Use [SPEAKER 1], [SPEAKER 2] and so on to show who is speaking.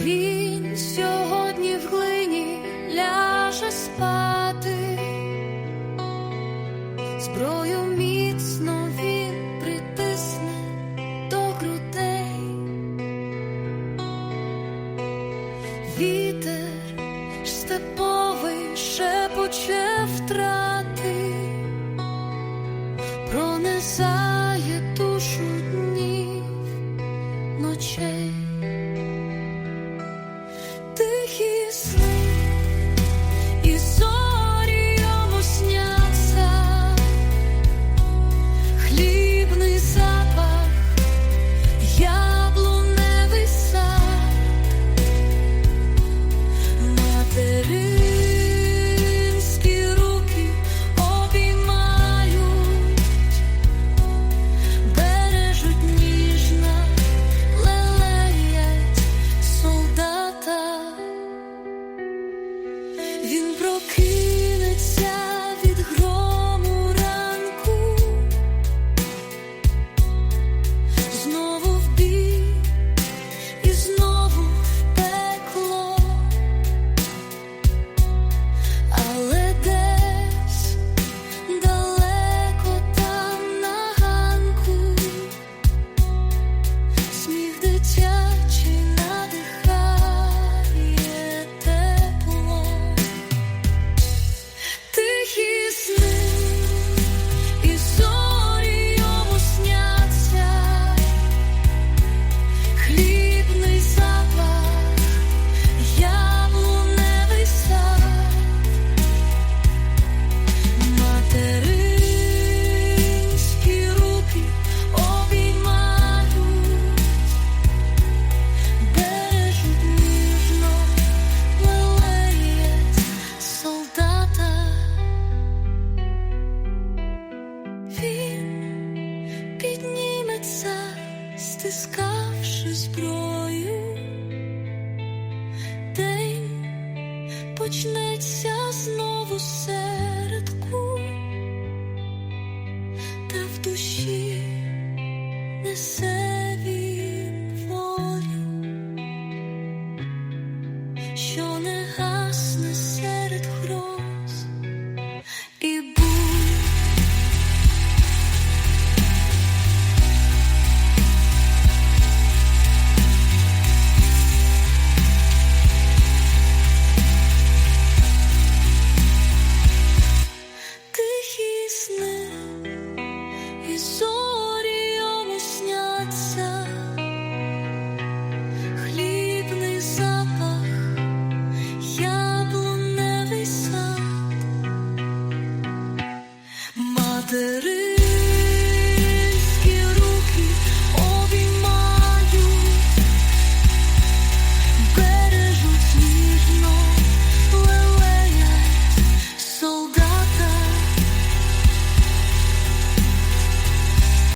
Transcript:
[SPEAKER 1] Він сьогодні в глині ляже спати, зброю міцно він притисне до грудей, вітер степовий шепоче втрати, пронесає душу днів ночей. стискавши зброю, день почнеться знову середку, та в душі несе.